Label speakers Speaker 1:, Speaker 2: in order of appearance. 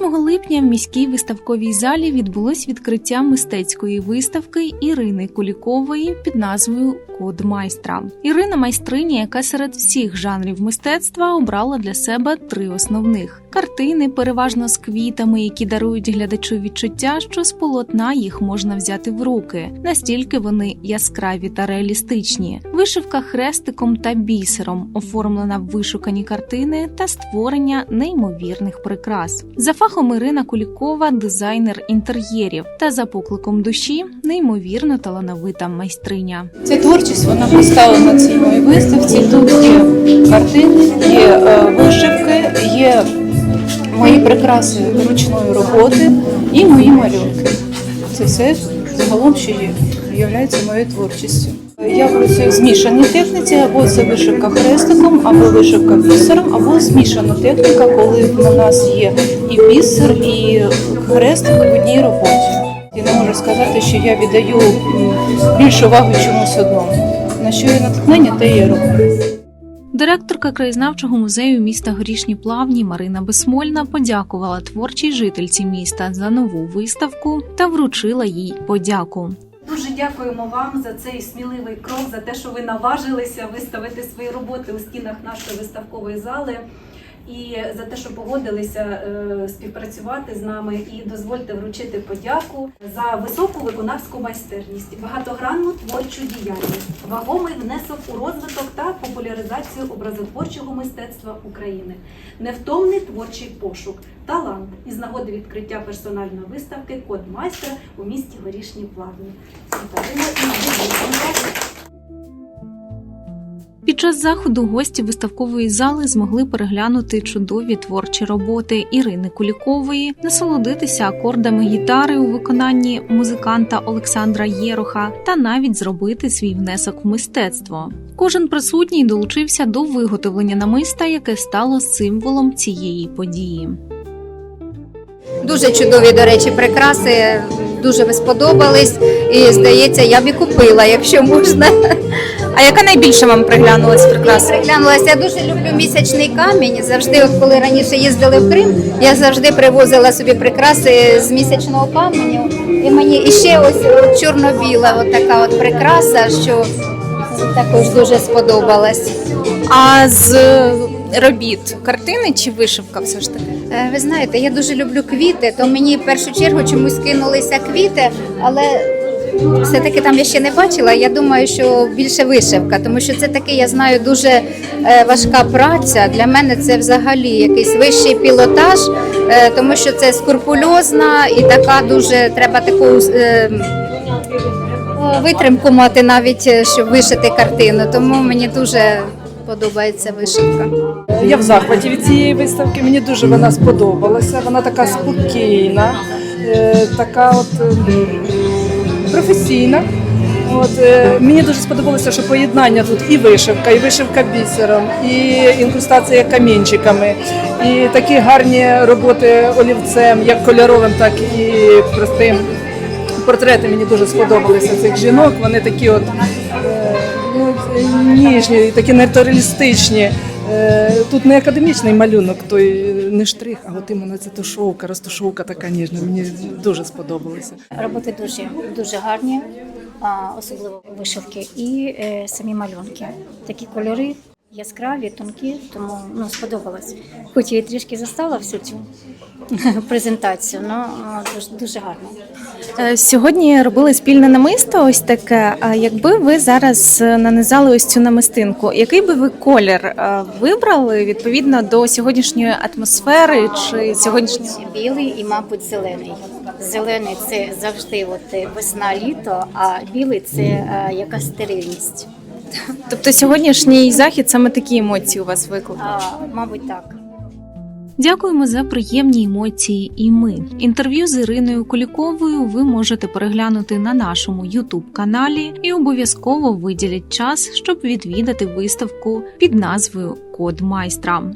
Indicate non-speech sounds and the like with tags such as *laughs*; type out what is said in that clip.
Speaker 1: липня в міській виставковій залі відбулось відкриття мистецької виставки Ірини Кулікової під назвою Код майстра. Ірина майстриня, яка серед всіх жанрів мистецтва обрала для себе три основних: картини, переважно з квітами, які дарують глядачу відчуття, що з полотна їх можна взяти в руки. Настільки вони яскраві та реалістичні. Вишивка хрестиком та бісером, оформлена в вишукані картини та створення неймовірних прикрас. За фахом Ірина Кулікова дизайнер інтер'єрів та за покликом душі неймовірно талановита майстриня.
Speaker 2: Ця творчість вона представлена на цій моїй виставці. Тут є картини, є е, вишивки, є мої прикраси ручної роботи і мої малюнки. Це все загалом, що є, є моєю творчістю. Я працюю в змішаній техніці, або це вишивка хрестиком, або вишивка бісером, або змішана техніка, коли на нас є і бісер, і хрестик в одній роботі. Я не можу сказати, що я віддаю більше уваги чомусь одному. На що є натхнення, те я роблю.
Speaker 1: Директорка краєзнавчого музею міста Горішні Плавні Марина Бесмольна подякувала творчій жительці міста за нову виставку та вручила їй подяку.
Speaker 3: Дуже дякуємо вам за цей сміливий крок, за те, що ви наважилися виставити свої роботи у стінах нашої виставкової зали. І за те, що погодилися е, співпрацювати з нами, і дозвольте вручити подяку за високу виконавську майстерність, багатогранну творчу діяльність, вагомий внесок у розвиток та популяризацію образотворчого мистецтва України, невтомний творчий пошук, талант із нагоди відкриття персональної виставки Код майстра у місті Горішні Плавні.
Speaker 1: Під час заходу гості виставкової зали змогли переглянути чудові творчі роботи Ірини Кулікової, насолодитися акордами гітари у виконанні музиканта Олександра Єроха та навіть зробити свій внесок в мистецтво. Кожен присутній долучився до виготовлення намиста, яке стало символом цієї події.
Speaker 4: Дуже чудові, до речі, прикраси. Дуже ви сподобались. І здається, я б і купила, якщо можна.
Speaker 5: А яка найбільше вам приглянулась прикраса?
Speaker 4: Приглянулася. Я дуже люблю місячний камінь. Завжди, от коли раніше їздили в Крим, я завжди привозила собі прикраси з місячного каменю. І мені і ще ось чорно-біла, от така от прикраса, що також дуже сподобалась.
Speaker 5: А з робіт картини чи вишивка все ж таки?
Speaker 4: Е, Ви знаєте, я дуже люблю квіти, то мені в першу чергу чомусь кинулися квіти, але все-таки там я ще не бачила. Я думаю, що більше вишивка, тому що це таке, я знаю, дуже е, важка праця. Для мене це взагалі якийсь вищий пілотаж, е, тому що це скрупульозна і така дуже треба таку. е, Витримку мати навіть, щоб вишити картину, тому мені дуже подобається вишивка.
Speaker 6: Я в захваті від цієї виставки. Мені дуже вона сподобалася. Вона така спокійна, така от професійна. От, е, мені дуже сподобалося, що поєднання тут і вишивка, і вишивка бісером, і інкрустація камінчиками, і такі гарні роботи олівцем, як кольоровим, так і простим. Портрети мені дуже сподобалися цих жінок. Вони такі от е, ну, ніжні, такі натуралістичні. Е, Тут не академічний малюнок, той е, не штрих, а от іменно ця тушовка, розтушовка така ніжна. Мені дуже сподобалося.
Speaker 7: Роботи дуже дуже гарні, особливо вишивки і е, самі малюнки. Такі кольори яскраві, тонкі, тому ну сподобалось. Хоч я і трішки застала всю цю *laughs* презентацію, але дуже, дуже гарно.
Speaker 5: Е, Сьогодні робили спільне намисто, ось таке. А якби ви зараз е, нанизали ось цю намистинку, який би ви колір е, вибрали відповідно до сьогоднішньої атмосфери чи сьогоднішнього?
Speaker 7: Білий і, мабуть, зелений. Зелений це завжди от весна, літо, а білий це якась стерильність.
Speaker 5: Тобто сьогоднішній захід саме такі емоції у вас викликав?
Speaker 7: Мабуть, так.
Speaker 1: Дякуємо за приємні емоції. І ми інтерв'ю з Іриною Куліковою ви можете переглянути на нашому youtube каналі і обов'язково виділіть час, щоб відвідати виставку під назвою Код майстра.